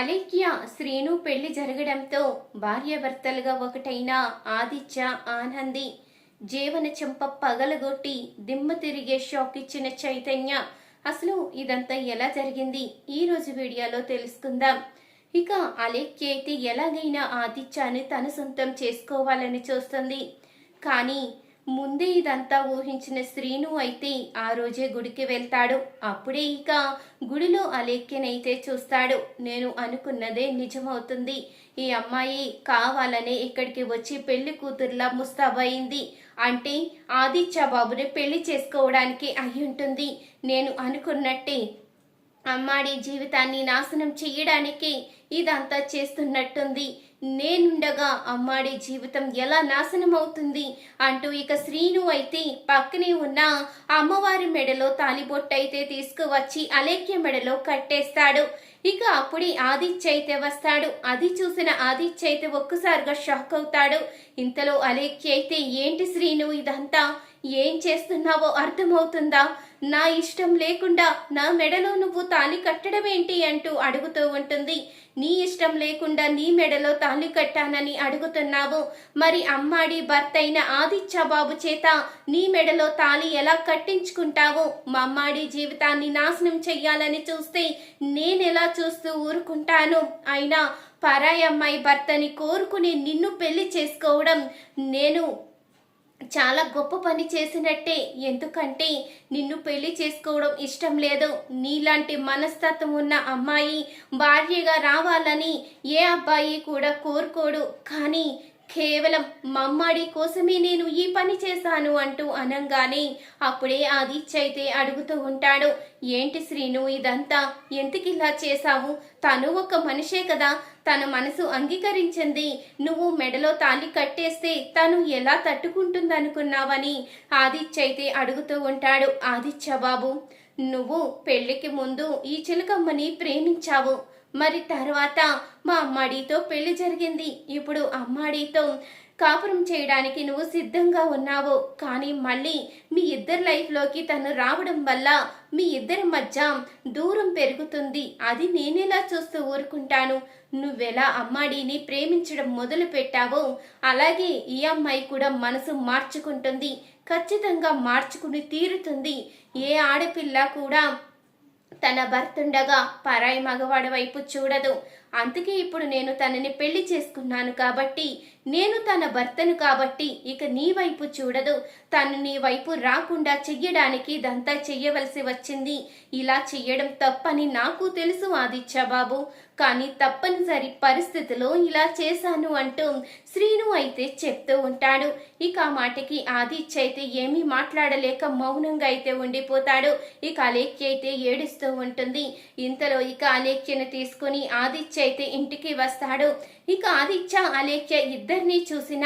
అలేఖ్య శ్రీను పెళ్ళి జరగడంతో భార్యాభర్తలుగా ఒకటైన ఆదిత్య ఆనంది జీవన చెంప పగలగొట్టి దిమ్మ తిరిగే షాక్ ఇచ్చిన చైతన్య. అసలు ఇదంతా ఎలా జరిగింది? ఈ రోజు వీడియోలో తెలుసుకుందాం. ఇక అలేఖ్య అయితే ఎలాగైనా ఆదిత్యాన్ని తన సొంతం చేసుకోవాలని చూస్తుంది. కానీ ముందే ఇదంతా ఊహించిన శ్రీను అయితే ఆ రోజే గుడికి వెళ్తాడు. అప్పుడే ఇక గుడిలో అలేఖ్యనైతే చూస్తాడు. నేను అనుకున్నదే నిజమవుతుంది. ఈ అమ్మాయి కావాలనే ఇక్కడికి వచ్చి పెళ్ళి కూతురులా ముస్తాబయింది. అంటే ఆదిత్య బాబుని పెళ్ళి చేసుకోవడానికి అయి ఉంటుంది నేను అనుకున్నట్టే అమ్మాడి జీవితాన్ని నాశనం చెయ్యడానికి ఇదంతా చేస్తున్నట్టుంది. నేనుండగా అమ్మాడి జీవితం ఎలా నాశనం అవుతుంది అంటూ ఇక శ్రీను అయితే పక్కనే ఉన్న అమ్మవారి మెడలో తాలిబొట్టయితే తీసుకువచ్చి అలేఖ్య మెడలో కట్టేస్తాడు. ఇక అప్పుడే ఆదిత్య అయితే వస్తాడు. అది చూసిన ఆదిత్య అయితే ఒక్కసారిగా షాక్ అవుతాడు. ఇంతలో అలేఖ్య అయితే ఏంటి శ్రీను ఇదంతా? ఏం చేస్తున్నావో అర్థమవుతుందా? నా ఇష్టం లేకుండా నా మెడలో నువ్వు తాళి కట్టడం ఏంటి అంటూ అడుగుతూ ఉంటుంది. నీ ఇష్టం లేకుండా నీ మెడలో తాళి కట్టానని అడుగుతున్నావు. మరి అమ్మాడి భర్త అయిన ఆదిత్య బాబు చేత నీ మెడలో తాళి ఎలా కట్టించుకుంటావు? మా అమ్మాడి జీవితాన్ని నాశనం చెయ్యాలని చూస్తే నేనెలా చూస్తూ ఊరుకుంటాను? అయినా పరాయి అమ్మాయి భర్తని కోరుకుని నిన్ను పెళ్ళి చేసుకోవడం నేను చాలా గొప్ప పని చేసినట్టే. ఎందుకంటే నిన్ను పెళ్ళి చేసుకోవడం ఇష్టం లేదు. నీలాంటి మనస్తత్వం ఉన్న అమ్మాయి భార్యగా రావాలని ఏ అబ్బాయి కూడా కోరుకోడు. కానీ కేవలం మమ్మాడి కోసమే నేను ఈ పని చేశాను అంటూ అనంగానే అప్పుడే ఆదిత్య అయితే అడుగుతూ ఉంటాడు. ఏంటి శ్రీను ఇదంతా ఎందుకిలా చేశావు? తను ఒక మనిషే కదా. తన మనసు అంగీకరించింది. నువ్వు మెడలో తాళి కట్టేస్తే తను ఎలా తట్టుకుంటుందనుకున్నావని ఆదిత్య అయితే అడుగుతూ ఉంటాడు. ఆదిత్య బాబు నువ్వు పెళ్ళికి ముందు ఈ చిలకమ్మని ప్రేమించావు. మరి తర్వాత మా అమ్మాడితో పెళ్ళి జరిగింది. ఇప్పుడు అమ్మాడితో కాపురం చేయడానికి నువ్వు సిద్ధంగా ఉన్నావు. కానీ మళ్ళీ మీ ఇద్దరి లైఫ్లోకి తను రావడం వల్ల మీ ఇద్దరి మధ్య దూరం పెరుగుతుంది. అది నేనేలా చూస్తూ ఊరుకుంటాను? నువ్వెలా అమ్మాడిని ప్రేమించడం మొదలు పెట్టావో అలాగే ఈ అమ్మాయి కూడా మనసు మార్చుకుంటుంది. ఖచ్చితంగా మార్చుకుని తీరుతుంది. ఏ ఆడపిల్ల కూడా తన భర్తుండగా పరాయి మగవాడి వైపు చూడదు. అందుకే ఇప్పుడు నేను తనని పెళ్ళి చేసుకున్నాను కాబట్టి నేను తన భర్తను కాబట్టి ఇక నీ వైపు చూడదు. తను నీ వైపు రాకుండా చెయ్యడానికి ఇదంతా చెయ్యవలసి వచ్చింది. ఇలా చెయ్యడం తప్పని నాకు తెలుసు ఆదిత్య బాబు. కానీ తప్పనిసరి పరిస్థితిలో ఇలా చేశాను అంటూ శ్రీను అయితే చెప్తూ ఉంటాడు. ఇక ఆ మాటకి ఆదిత్య అయితే ఏమీ మాట్లాడలేక మౌనంగా అయితే ఉండిపోతాడు. ఇక అలేఖ్య అయితే ఏడుస్తూ ఉంటుంది. ఇంతలో ఇక అలేఖ్యను తీసుకుని ఆదిత్య అయితే ఇంటికి వస్తాడు. ఇక ఆదిత్య అలేఖ్య ఇద్దరిని చూసిన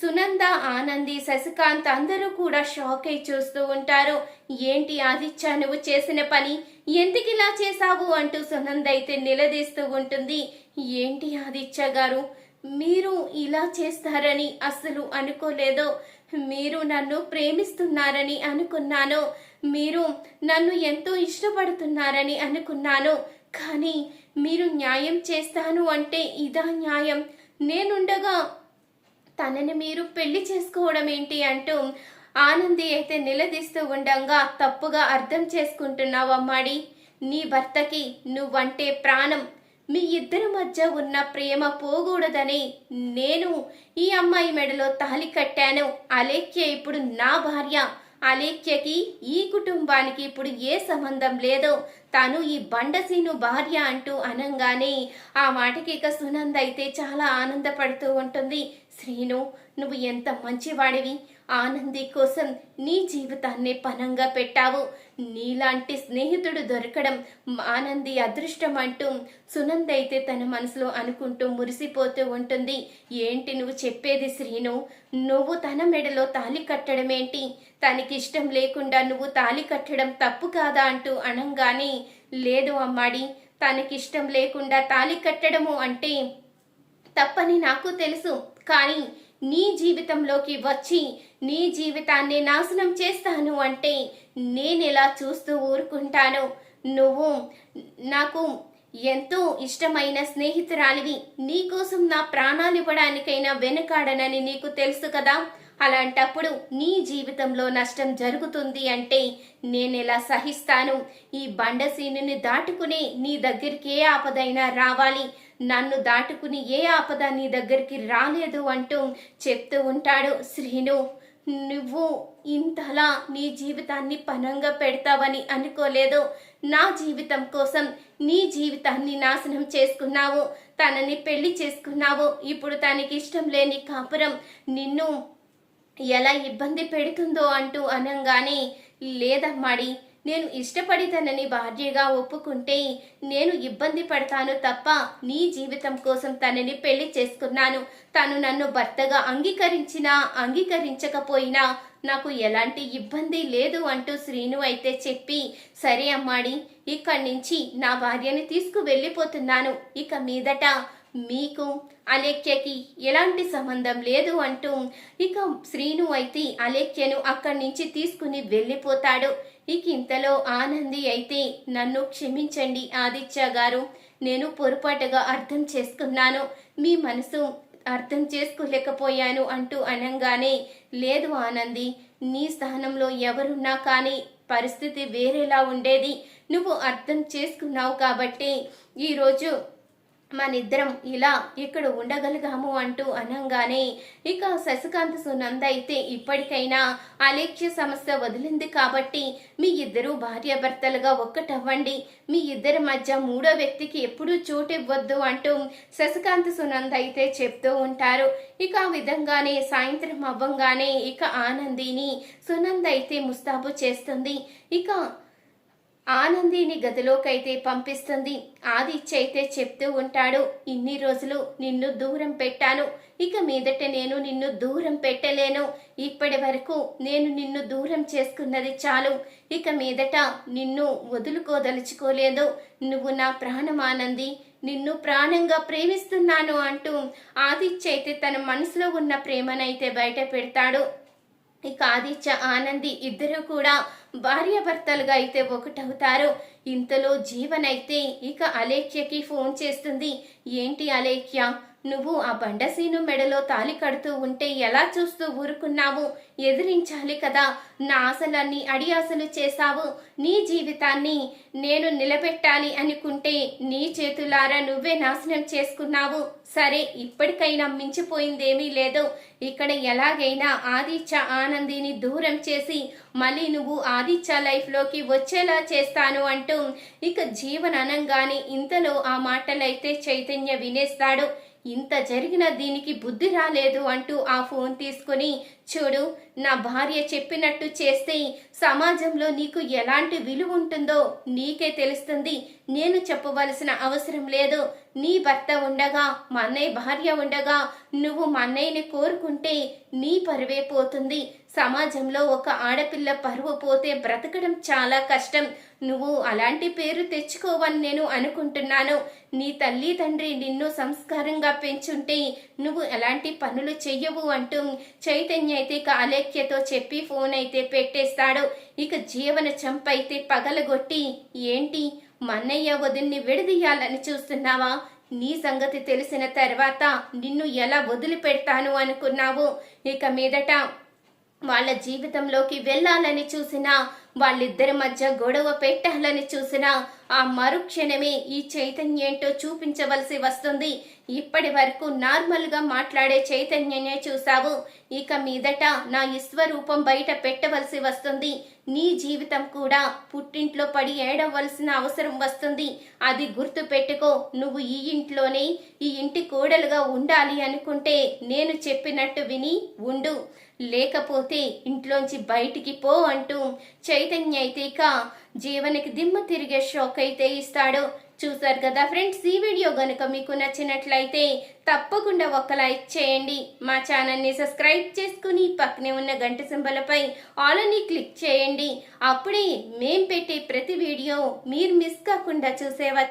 సునంద ఆనంది శశికాంత్ అందరూ కూడా షాక్ అయి చూస్తూ ఉంటారు. ఏంటి ఆదిత్య నువ్వు చేసిన పని? ఎందుకు ఇలా చేశావు అంటూ సునంద అయితే నిలదీస్తూ ఉంటుంది. ఏంటి ఆదిత్య గారు? మీరు ఇలా చేస్తారని అస్సలు అనుకోలేదు. మీరు నన్ను ప్రేమిస్తున్నారని అనుకున్నాను. మీరు నన్ను ఎంతో ఇష్టపడుతున్నారని అనుకున్నాను. కానీ మీరు న్యాయం చేస్తాను అంటే ఇదా న్యాయం? నేనుండగా తనని మీరు పెళ్ళి చేసుకోవడం ఏంటి అంటూ ఆనంది అయితే నిలదీస్తూ ఉండంగా తప్పుగా అర్థం చేసుకుంటున్నావు అమ్మాడి. నీ భర్తకి నువ్వంటే ప్రాణం. మీ ఇద్దరి మధ్య ఉన్న ప్రేమ పోకూడదని నేను ఈ అమ్మాయి మెడలో తాలి కట్టాను. అలేఖ్య ఇప్పుడు నా భార్య. అలేఖ్యకి ఈ కుటుంబానికి ఇప్పుడు ఏ సంబంధం లేదో తను ఈ బండసీను భార్య అంటూ అనంగానే ఆ మాటకి ఇక సునంద అయితే చాలా ఆనందపడుతూ ఉంటుంది. శ్రీను నువ్వు ఎంత మంచివాడివి. ఆనంది కోసం నీ జీవితాన్నే పనంగా పెట్టావు. నీలాంటి స్నేహితుడు దొరకడం ఆనంది అదృష్టం అంటూ సునంద అయితే తన మనసులో అనుకుంటూ మురిసిపోతూ ఉంటుంది. ఏంటి నువ్వు చెప్పేది శ్రీను? నువ్వు తన మెడలో తాలి కట్టడం ఏంటి తనకిష్టం లేకుండా నువ్వు తాలి కట్టడం తప్పు కాదా అంటూ అనంగానే లేదు అమ్మాడి తనకిష్టం లేకుండా తాలి కట్టడము అంటే తప్పని నాకు తెలుసు. కానీ నీ జీవితంలోకి వచ్చి నీ జీవితాన్ని నాశనం చేస్తాను అంటే నేనెలా చూస్తూ ఊరుకుంటాను? నువ్వు నాకు ఎంతో ఇష్టమైన స్నేహితురాలివి. నీకోసం నా ప్రాణాలు ఇవ్వడానికైనా వెనకాడనని నీకు తెలుసు కదా? అలాంటప్పుడు నీ జీవితంలో నష్టం జరుగుతుంది అంటే నేను ఎలా సహిస్తాను? ఈ బండసీనుని దాటుకుని నీ దగ్గరికి ఏ ఆపదైనా రావాలి. నన్ను దాటుకుని ఏ ఆపద నీ దగ్గరికి రాలేదు అంటూ చెప్తూ ఉంటాడు శ్రీను. నువ్వు ఇంతలా నీ జీవితాన్ని పనంగా పెడతావని అనుకోలేదు. నా జీవితం కోసం నీ జీవితాన్ని నాశనం చేసుకున్నావు. తనని పెళ్ళి చేసుకున్నావు. ఇప్పుడు తనకి ఇష్టం లేని కాపురం నిన్ను ఎలా ఇబ్బంది పెడుతుందో అంటూ అనంగానే లేదమ్మాడి నేను ఇష్టపడి తనని భార్యగా ఒప్పుకుంటే నేను ఇబ్బంది పడతాను తప్ప నీ జీవితం కోసం తనని పెళ్ళి చేసుకున్నాను. తను నన్ను భర్తగా అంగీకరించినా అంగీకరించకపోయినా నాకు ఎలాంటి ఇబ్బంది లేదు అంటూ శ్రీను అయితే చెప్పి సరే అమ్మాడి ఇక్కడి నుంచి నా భార్యని తీసుకు వెళ్ళిపోతున్నాను ఇక మీదట మీకు అలేఖ్యకి ఎలాంటి సంబంధం లేదు అంటూ ఇక శ్రీను అయితే అలేఖ్యను అక్కడి నుంచి తీసుకుని వెళ్ళిపోతాడు. ఇక ఇంతలో ఆనంది అయితే నన్ను క్షమించండి ఆదిత్య గారు నేను పొరపాటుగా అర్థం చేసుకున్నాను. మీ మనసు అర్థం చేసుకోలేకపోయాను అంటూ అనంగానే లేదు ఆనంది నీ స్థానంలో ఎవరున్నా కానీ పరిస్థితి వేరేలా ఉండేది. నువ్వు అర్థం చేసుకున్నావు కాబట్టి ఈరోజు మనిద్దరం ఇలా ఇక్కడ ఉండగలిగాము అంటూ అనంగానే ఇక శశికాంత్ సునంద అయితే ఇప్పటికైనా అలేఖ్య సమస్య వదిలింది కాబట్టి మీ ఇద్దరు భార్యాభర్తలుగా ఒక్కటవ్వండి. మీ ఇద్దరి మధ్య మూడో వ్యక్తికి ఎప్పుడూ చోటు ఇవ్వద్దు అంటూ శశికాంత్ సునంద అయితే చెప్తూ ఉంటారు. ఇక ఆ విధంగానే సాయంత్రం అవ్వంగానే ఇక ఆనందిని సునంద అయితే ముస్తాబు చేస్తుంది. ఇక ఆనందిని గదిలోకైతే పంపిస్తుంది. ఆదిత్య అయితే చెప్తూ ఉంటాడు ఇన్ని రోజులు నిన్ను దూరం పెట్టాను. ఇక మీదట నేను నిన్ను దూరం పెట్టలేను. ఇప్పటి వరకు నేను నిన్ను దూరం చేసుకున్నది చాలు. ఇక మీదట నిన్ను వదులుకోదలుచుకోలేదు. నువ్వు నా ప్రాణం ఆనంది నిన్ను ప్రాణంగా ప్రేమిస్తున్నాను అంటూ ఆదిత్య అయితే తన మనసులో ఉన్న ప్రేమనైతే బయట పెడతాడు. ఇక ఆదిత్య ఆనంది ఇద్దరు కూడా భార్యాభర్తలుగా అయితే ఒకటవుతారు. ఇంతలో జీవనైతే ఇక అలేఖ్యకి ఫోన్ చేస్తుంది. ఏంటి అలేఖ్య? నువ్వు ఆ బండసీను మెడలో తాలి కడుతూ ఉంటే ఎలా చూస్తూ ఊరుకున్నావు? ఎదిరించాలి కదా. నా ఆశలన్నీ అడి ఆశలు చేశావు. నీ జీవితాన్ని నేను నిలబెట్టాలి అనుకుంటే నీ చేతులారా నువ్వే నాశనం చేసుకున్నావు. సరే ఇప్పటికైనా మించిపోయిందేమీ లేదు. ఇక్కడ ఎలాగైనా ఆదిత్య ఆనందిని దూరం చేసి మళ్ళీ నువ్వు ఆదిత్య లైఫ్లోకి వచ్చేలా చేస్తాను అంటూ ఇక జీవన్ అనంగానే ఇంతలో ఆ మాటలైతే చైతన్య వినేస్తాడు. ఇంత జరిగిన దీనికి బుద్ధి రాలేదు అంటూ ఆ ఫోన్ తీసుకుని చూడు నా భార్య చెప్పినట్టు చేస్తే సమాజంలో నీకు ఎలాంటి విలువ ఉంటుందో నీకే తెలుస్తుంది. నేను చెప్పవలసిన అవసరం లేదు. నీ భర్త ఉండగా మా అన్నయ్య భార్య ఉండగా నువ్వు మా అన్నయ్యని కోరుకుంటే నీ పరువే పోతుంది. సమాజంలో ఒక ఆడపిల్ల పరువు పోతే బ్రతకడం చాలా కష్టం. నువ్వు అలాంటి పేరు తెచ్చుకోవని నేను అనుకుంటున్నాను. నీ తల్లి తండ్రి నిన్ను సంస్కారంగా పెంచుంటే నువ్వు ఎలాంటి పనులు చెయ్యవు అంటూ చైతన్య అయితే ఇక అలేఖ్యతో చెప్పి ఫోన్ అయితే పెట్టేస్తాడు. ఇక జీవన చంపైతే పగలగొట్టి ఏంటి? మన్నయ్య వదిన్ని విడదీయాలని చూస్తున్నావా? నీ సంగతి తెలిసిన తర్వాత నిన్ను ఎలా వదిలిపెడతాను అనుకున్నావు? ఇక మీదట వాళ్ళ జీవితంలోకి వెళ్ళాలని చూసినా వాళ్ళిద్దరి మధ్య గొడవ పెట్టాలని చూసినా ఆ మరుక్షణమే ఈ చైతన్యేంటో చూపించవలసి వస్తుంది. ఇప్పటి వరకు నార్మల్గా మాట్లాడే చైతన్యనే చూసావు ఇక మీదట నా విశ్వరూపం బయట పెట్టవలసి వస్తుంది. నీ జీవితం కూడా పుట్టింట్లో పడి ఏడవలసిన అవసరం వస్తుంది. అది గుర్తు పెట్టుకో. నువ్వు ఈ ఇంట్లోనే ఈ ఇంటి కోడలుగా ఉండాలి అనుకుంటే నేను చెప్పినట్టు విని ఉండు. లేకపోతే ఇంట్లోంచి బయటికి పో అంటూ చైతన్య అయితే ఇక జీవనికి దిమ్మ తిరిగే షాక్ అయితే ఇస్తాడు. చూసారు కదా ఫ్రెండ్స్ ఈ వీడియో గనుక మీకు నచ్చినట్లయితే తప్పకుండా ఒక లైక్ చేయండి. మా ఛానల్ని సబ్స్క్రైబ్ చేసుకుని పక్కనే ఉన్న గంట సింబలపై ఆలని క్లిక్ చేయండి. అప్పుడే మేం పెట్టే ప్రతి వీడియో మీరు మిస్ కాకుండా చూసేవచ్చు.